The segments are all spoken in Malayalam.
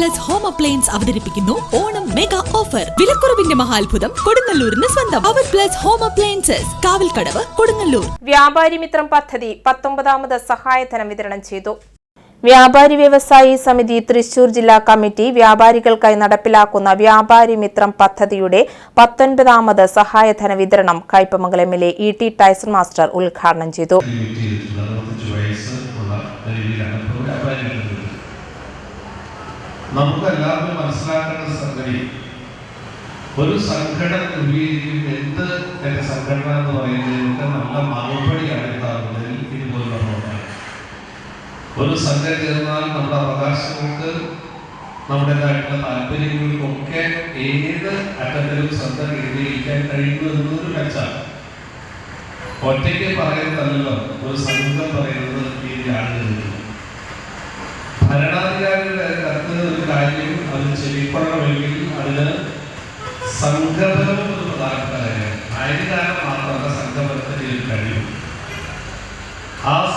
പ്ലസ് ഹോം അപ്ലയൻസ് അവതരിപ്പിക്കുന്നു. ഓണം മെഗാ ഓഫർ വിലക്കുറവിന്റെ മഹാത്ഭുതം കൊടുങ്ങല്ലൂരിന് സ്വന്തം. അവർ plus home appliances Kavalkadavu Kodungallur. വ്യാപാരി മിത്രം പദ്ധതി പത്തൊമ്പതാമത് സഹായധനം വിതരണം ചെയ്തു. വ്യാപാരി വ്യവസായി സമിതി തൃശൂർ ജില്ലാ കമ്മിറ്റി വ്യാപാരികൾക്കായി നടപ്പിലാക്കുന്ന വ്യാപാരി മിത്രം പദ്ധതിയുടെ പത്തൊൻപതാമത് സഹായധന വിതരണം Kaipamangalam M L A E T Tyson master ഉദ്ഘാടനം ചെയ്തു. നമുക്ക് എല്ലാവർക്കും മനസ്സിലാക്കേണ്ട സംഗതി ഒരു സംഘടന രൂപീകരിക്കും എന്ത് എന്റെ സംഘടന എന്ന് പറയുന്നതിനൊക്കെ നല്ല ഉണ്ടാകുന്നതിൽ ഇതുപോലുള്ള പ്രവർത്തനം. ഒരു സംഘം ചേർന്നാൽ നമ്മുടെ അവകാശങ്ങൾക്ക് നമ്മുടേതായിട്ടുള്ള താല്പര്യങ്ങൾക്കും ഒക്കെ ഏത് അറ്റത്തിലും ശ്രദ്ധ കേന്ദ്രീകരിക്കാൻ കഴിയുന്നു എന്നൊരു മെച്ചാണ് ഒറ്റയ്ക്ക് പറയുന്നതല്ലോ ഒരു സംഘം പറയുന്നത് ഭരണാധികാരികൾ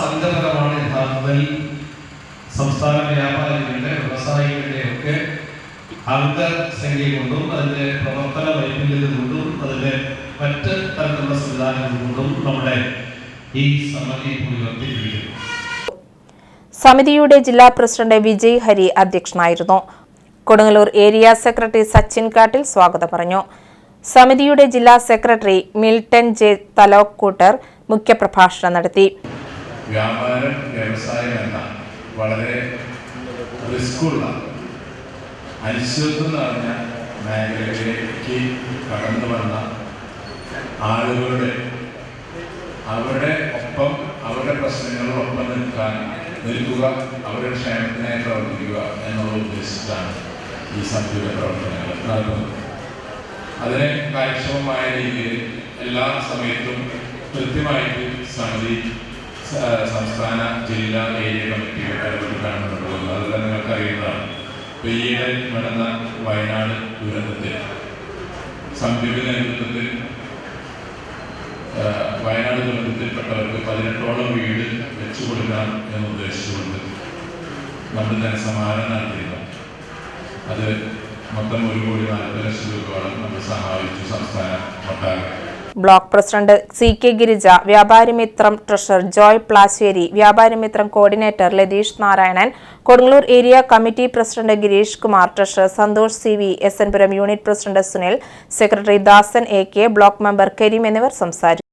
സംഘബലമാണ് യഥാർത്ഥത്തിൽ സംസ്ഥാന വ്യാപാരികളുടെ വ്യവസായികളുടെ ഒക്കെ അംഗസംഖ്യ കൊണ്ടും അതിന്റെ പ്രവർത്തന വൈഫല്യത കൊണ്ടും അതിന്റെ മറ്റ് തരത്തിലുള്ള സംവിധാനങ്ങൾ കൊണ്ടും നമ്മുടെ ഈ സമിതി ഉയർത്തിയിരിക്കുന്നു സമിതിയുടെ ജില്ലാ പ്രസിഡന്റ് വിജയ് ഹരി അധ്യക്ഷനായിരുന്നു. കൊടുങ്ങല്ലൂർ ഏരിയ സെക്രട്ടറി സച്ചിൻ കാട്ടിൽ സ്വാഗതം പറഞ്ഞു. സമിതിയുടെ ജില്ലാ സെക്രട്ടറി മിൽട്ടൺ ജെ തലോക്കൂട്ടർ മുഖ്യപ്രഭാഷണം നടത്തി. വ്യാപാരം വ്യവസായം വളരെ റിസ്ക്കുള്ള അനിശ്ചിതത്വം നിറഞ്ഞ മേഖലകളിലേക്ക് കടന്നു വന്ന ആളുകളുടെ അവരുടെ ഒപ്പം അവരുടെ പ്രശ്നങ്ങളോടൊപ്പം നിൽക്കാൻ നിൽക്കുക അവരുടെ ക്ഷേമത്തിനായി പ്രവർത്തിക്കുക എന്നുള്ള ഉദ്ദേശിച്ചാണ് ഈ സമിതിയുടെ പ്രവർത്തനങ്ങൾ നടത്തുന്നത്. അതിനെ കാര്യക്ഷമമായ രീതിയിൽ എല്ലാ സമയത്തും കൃത്യമായിട്ട് സമിതി സംസ്ഥാന ജില്ലാ ഏരിയ കമ്മിറ്റികൾ ഇടപെട്ടിട്ടാണ് മുന്നോട്ട് പോകുന്നത് അതെല്ലാം നിങ്ങൾക്ക് അറിയുന്നതാണ് ഇപ്പൊ ഈയിടെ നടന്ന വയനാട് ദുരന്തത്തിൽ സംയുക്ത നേതൃത്വത്തിൽ വയനാട് ദുരന്തത്തിൽപ്പെട്ടവർക്ക് പതിനെട്ടോളം വീട് വെച്ചു കൊടുക്കാം എന്ന് ഉദ്ദേശിച്ചുകൊണ്ട് നമ്മൾ ധനസമാഹരണം നടത്തിയിരുന്നു. അത് മൊത്തം ഒരു കോടി നാൽപ്പത് ലക്ഷം രൂപയോളം നമ്മൾ സഹായിച്ചു സംസ്ഥാനം ഒട്ടാകെ block president C K Girija വ്യാപാരി മിത്രം ട്രഷറർ ജോയ് പ്ലാശ്ശേരി വ്യാപാരി മിത്രം coordinator Latheesh Narayanan Kodungallur area committee president Girish Kumar treasurer Santhosh C V S N Puram unit president Sunil secretary Dasan A K block member Karim എന്നിവർ സംസാരിച്ചു.